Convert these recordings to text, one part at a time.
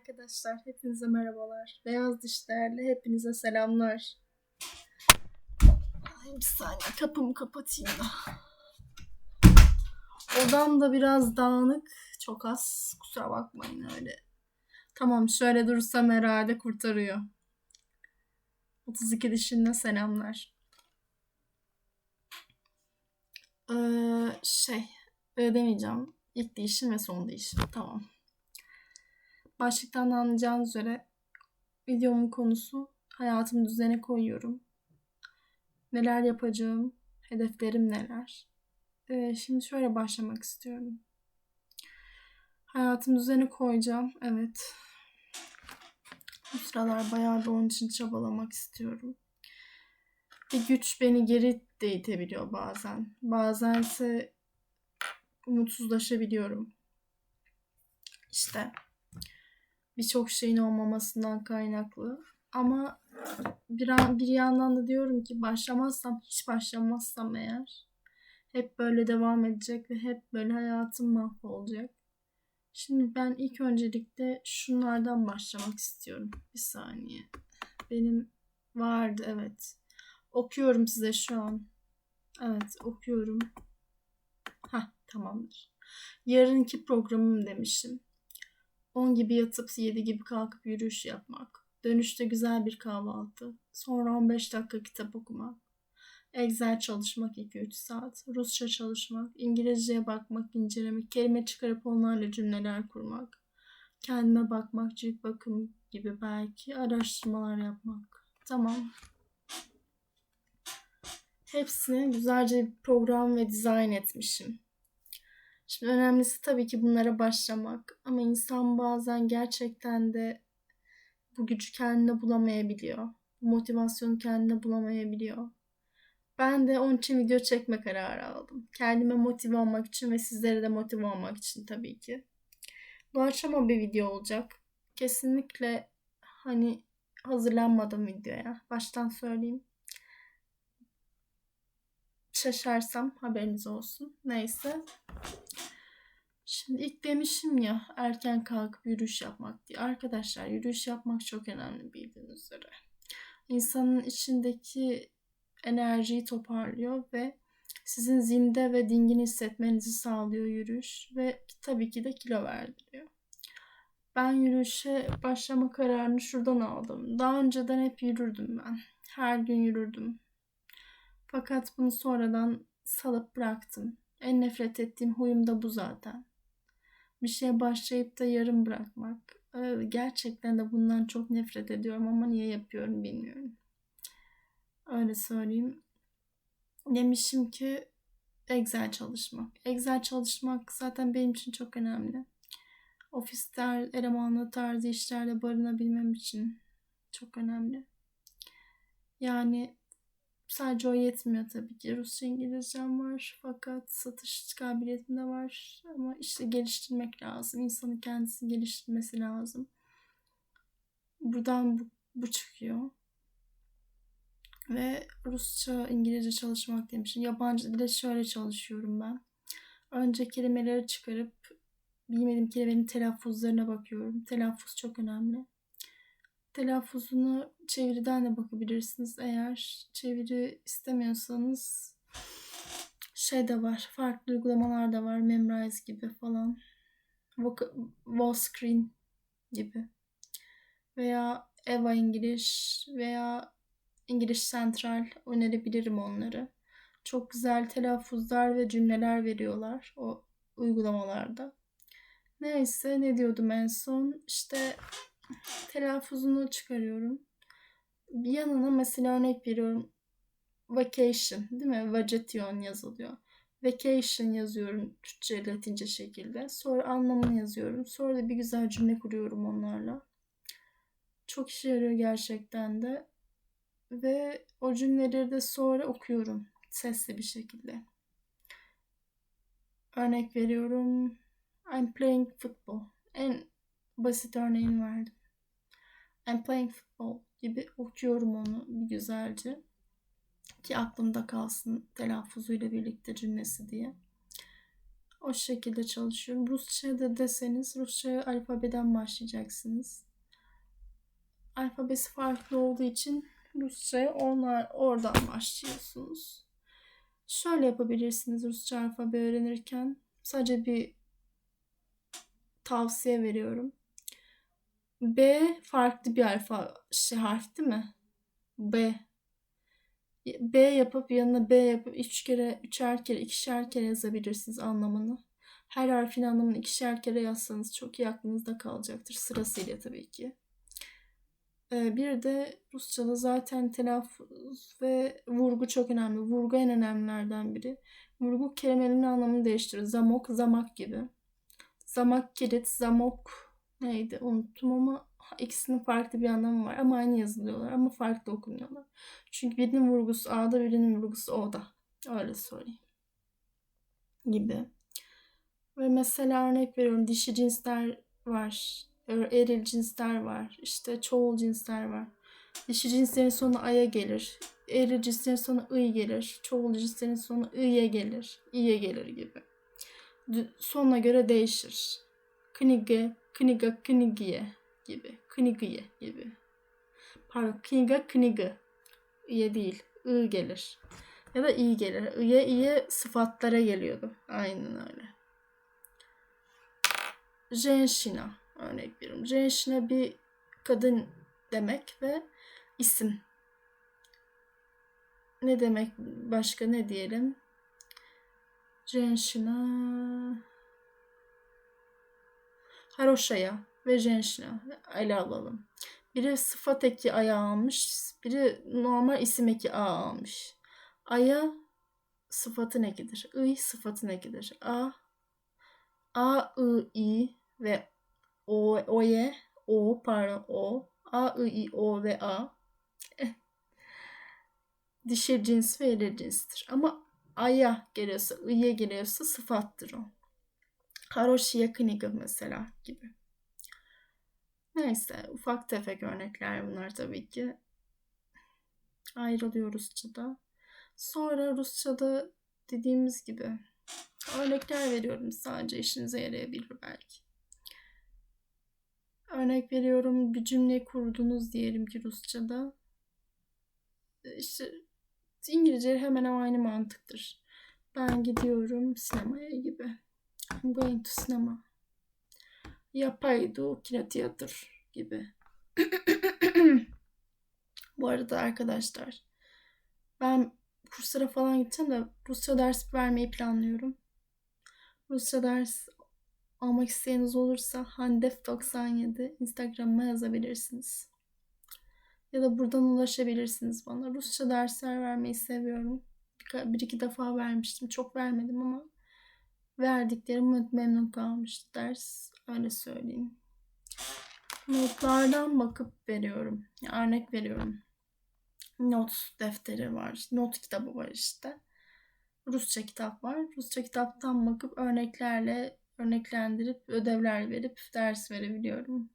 Arkadaşlar hepinize merhabalar. Beyaz dişlerle hepinize selamlar. Ay bir saniye kapımı kapatayım da. Odam da biraz dağınık. Çok az. Kusura bakmayın öyle. Tamam şöyle dursam herhalde kurtarıyor. 32 dişinde selamlar. Ee, şey öyle demeyeceğim. İlk değişim ve son değişim. Tamam. Başlıktan da anlayacağınız üzere videomun konusu hayatımı düzene koyuyorum. Neler yapacağım, hedeflerim neler. Ee, şimdi şöyle başlamak istiyorum. Hayatımı düzene koyacağım. Evet. Bu sıralar bayağı da onun için çabalamak istiyorum. Bir güç beni geri de itebiliyor bazen. Bazen ise umutsuzlaşabiliyorum. İşte birçok şeyin olmamasından kaynaklı. Ama bir, an, bir yandan da diyorum ki başlamazsam, hiç başlamazsam eğer hep böyle devam edecek ve hep böyle hayatım mahvolacak. Şimdi ben ilk öncelikle şunlardan başlamak istiyorum. Bir saniye. Benim vardı evet. Okuyorum size şu an. Evet okuyorum. Ha tamamdır. Yarınki programım demişim. 10 gibi yatıp 7 gibi kalkıp yürüyüş yapmak. Dönüşte güzel bir kahvaltı. Sonra 15 dakika kitap okumak. Excel çalışmak 2-3 saat. Rusça çalışmak. İngilizceye bakmak, incelemek. Kelime çıkarıp onlarla cümleler kurmak. Kendime bakmak, cilt bakım gibi belki araştırmalar yapmak. Tamam. Hepsini güzelce bir program ve dizayn etmişim. Şimdi önemlisi tabii ki bunlara başlamak. Ama insan bazen gerçekten de bu gücü kendine bulamayabiliyor. Bu motivasyonu kendine bulamayabiliyor. Ben de onun için video çekme kararı aldım. Kendime motive olmak için ve sizlere de motive olmak için tabii ki. Akşam bir video olacak. Kesinlikle hani hazırlanmadım videoya. Baştan söyleyeyim. Şaşarsam haberiniz olsun. Neyse. Şimdi ilk demişim ya erken kalkıp yürüyüş yapmak diye. Arkadaşlar yürüyüş yapmak çok önemli bildiğiniz üzere. İnsanın içindeki enerjiyi toparlıyor ve sizin zinde ve dingin hissetmenizi sağlıyor yürüyüş ve tabii ki de kilo verdiriyor. Ben yürüyüşe başlama kararını şuradan aldım. Daha önceden hep yürürdüm ben. Her gün yürürdüm. Fakat bunu sonradan salıp bıraktım. En nefret ettiğim huyum da bu zaten. Bir şeye başlayıp da yarım bırakmak. Gerçekten de bundan çok nefret ediyorum ama niye yapıyorum bilmiyorum. Öyle söyleyeyim. Demişim ki Excel çalışmak. Excel çalışmak zaten benim için çok önemli. Ofiste elemanlı tarzı işlerde barınabilmem için çok önemli. Yani sadece o yetmiyor tabii ki. Rusça İngilizcem var fakat satış kabiliyetim de var. Ama işte geliştirmek lazım. İnsanın kendisini geliştirmesi lazım. Buradan bu, bu çıkıyor. Ve Rusça, İngilizce çalışmak demişim. Yabancı dile şöyle çalışıyorum ben. Önce kelimeleri çıkarıp bilmediğim kelimelerin telaffuzlarına bakıyorum. Telaffuz çok önemli. Telaffuzunu çeviriden de bakabilirsiniz. Eğer çeviri istemiyorsanız şey de var. Farklı uygulamalar da var. Memrise gibi falan. Wallscreen gibi. Veya Eva İngiliz veya İngiliz Central önerebilirim onları. Çok güzel telaffuzlar ve cümleler veriyorlar o uygulamalarda. Neyse ne diyordum en son? İşte telaffuzunu çıkarıyorum. Bir yanına mesela örnek veriyorum. Vacation değil mi? Vacation yazılıyor. Vacation yazıyorum Türkçe, Latince şekilde. Sonra anlamını yazıyorum. Sonra da bir güzel cümle kuruyorum onlarla. Çok işe yarıyor gerçekten de. Ve o cümleleri de sonra okuyorum sesli bir şekilde. Örnek veriyorum. I'm playing football. En basit örneğini verdim. I'm playing football gibi okuyorum onu bir güzelce. Ki aklımda kalsın telaffuzuyla birlikte cümlesi diye. O şekilde çalışıyorum. Rusça da deseniz Rusça alfabeden başlayacaksınız. Alfabesi farklı olduğu için Rusça'ya onlar oradan başlıyorsunuz. Şöyle yapabilirsiniz Rusça alfabe öğrenirken. Sadece bir tavsiye veriyorum. B farklı bir alfa şey harf değil mi? B. B yapıp yanına B yapıp üç kere, üçer kere, ikişer kere yazabilirsiniz anlamını. Her harfin anlamını ikişer kere yazsanız çok iyi aklınızda kalacaktır. Sırasıyla tabii ki. Ee, bir de Rusça'da zaten telaffuz ve vurgu çok önemli. Vurgu en önemlilerden biri. Vurgu kelimenin anlamını değiştirir. Zamok, zamak gibi. Zamak, kilit, zamok neydi unuttum ama ikisinin farklı bir anlamı var. Ama aynı yazılıyorlar ama farklı okunuyorlar. Çünkü birinin vurgusu A'da birinin vurgusu O'da. Öyle söyleyeyim. Gibi. Ve mesela örnek veriyorum dişi cinsler var. Eril cinsler var. İşte çoğul cinsler var. Dişi cinslerin sonu aya gelir. Eril cinslerin sonu ıy gelir. Çoğul cinslerin sonu ı'ya gelir. i'ye gelir gibi. Sonuna göre değişir. Knige, kniga, knigiye gibi. Knigiye gibi. Pardon, kniga, kniga. İye değil. I gelir. Ya da i gelir. İye, iye sıfatlara geliyordu. Aynen öyle. Jenşina örnek veriyorum. Jenşina bir kadın demek ve isim. Ne demek başka ne diyelim? Jenşina Haroşaya ve Jenşina ele alalım. Biri sıfat eki aya almış, biri normal isim eki a almış. Aya sıfatın ekidir. I sıfatın ekidir. A A, I, I ve O, O'ye, O, pardon, O, A, I, I, O ve A dişi cins ve eril cinstir. Ama A'ya geliyorsa, I'ye geliyorsa sıfattır o. Haroşiya kniga mesela gibi. Neyse ufak tefek örnekler bunlar tabii ki. Ayrılıyor Rusça'da. Sonra Rusça'da dediğimiz gibi örnekler veriyorum sadece işinize yarayabilir belki. Örnek veriyorum bir cümle kurdunuz diyelim ki Rusça'da. İşte İngilizce hemen aynı mantıktır. Ben gidiyorum sinemaya gibi. I'm going to cinema. Yapaydu kinotiyatr gibi. Bu arada arkadaşlar ben kurslara falan gideceğim de Rusça ders vermeyi planlıyorum. Rusça ders almak isteğiniz olursa Handef97 Instagram'a yazabilirsiniz. Ya da buradan ulaşabilirsiniz bana. Rusça dersler vermeyi seviyorum. Bir, bir iki defa vermiştim. Çok vermedim ama verdiklerim memnun kalmıştı ders. Öyle söyleyeyim. Notlardan bakıp veriyorum. Yani örnek veriyorum. Not defteri var. Not kitabı var işte. Rusça kitap var. Rusça kitaptan bakıp örneklerle örneklendirip ödevler verip ders verebiliyorum.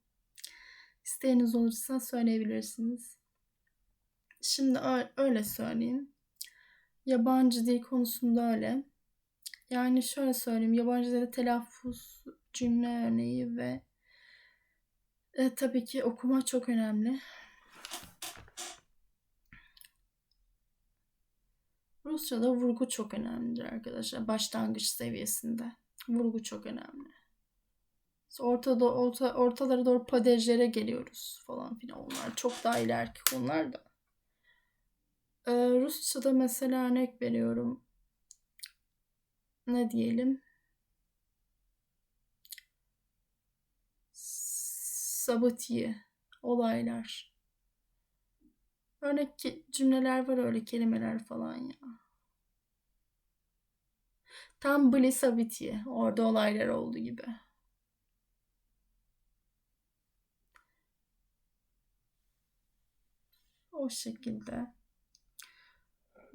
İsteğiniz olursa söyleyebilirsiniz. Şimdi öyle söyleyeyim. Yabancı dil konusunda öyle. Yani şöyle söyleyeyim. Yabancı dilde telaffuz, cümle örneği ve e, tabii ki okuma çok önemli. Rusça'da vurgu çok önemlidir arkadaşlar. Başlangıç seviyesinde. Vurgu çok önemli. Ortada, orta, ortalara doğru padejlere geliyoruz falan filan. Onlar çok daha ileriki konular da. Ee, Rusça'da mesela örnek veriyorum. Ne diyelim? Sabatiye. Olaylar. Örnek cümleler var öyle kelimeler falan ya. Tam Blisavitye. Orada olaylar oldu gibi. O şekilde.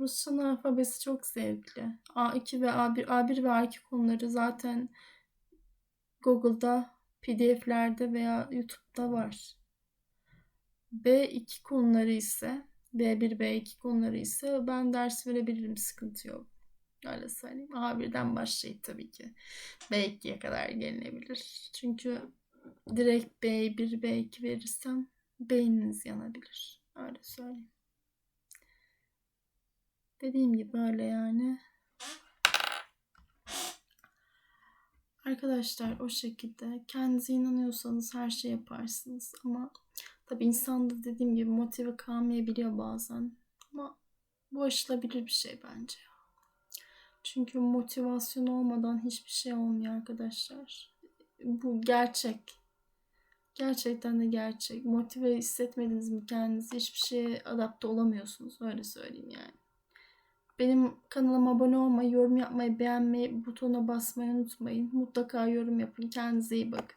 Rusçanın alfabesi çok zevkli. A2 ve A1, A1 ve A2 konuları zaten Google'da, PDF'lerde veya YouTube'da var. B2 konuları ise B1, B2 konuları ise ben ders verebilirim sıkıntı yok. Öyle söyleyeyim. A1'den başlayıp tabii ki B2'ye kadar gelinebilir. Çünkü direkt B1, B2 verirsem beyniniz yanabilir. Öyle söyleyeyim. Dediğim gibi öyle yani. Arkadaşlar o şekilde kendinize inanıyorsanız her şey yaparsınız ama tabii insan da dediğim gibi motive kalmayabiliyor bazen ama bu aşılabilir bir şey bence. Çünkü motivasyon olmadan hiçbir şey olmuyor arkadaşlar. Bu gerçek. Gerçekten de gerçek. Motive hissetmediniz mi kendinizi hiçbir şeye adapte olamıyorsunuz. Öyle söyleyeyim yani. Benim kanalıma abone olmayı, yorum yapmayı, beğenmeyi, butona basmayı unutmayın. Mutlaka yorum yapın. Kendinize iyi bakın.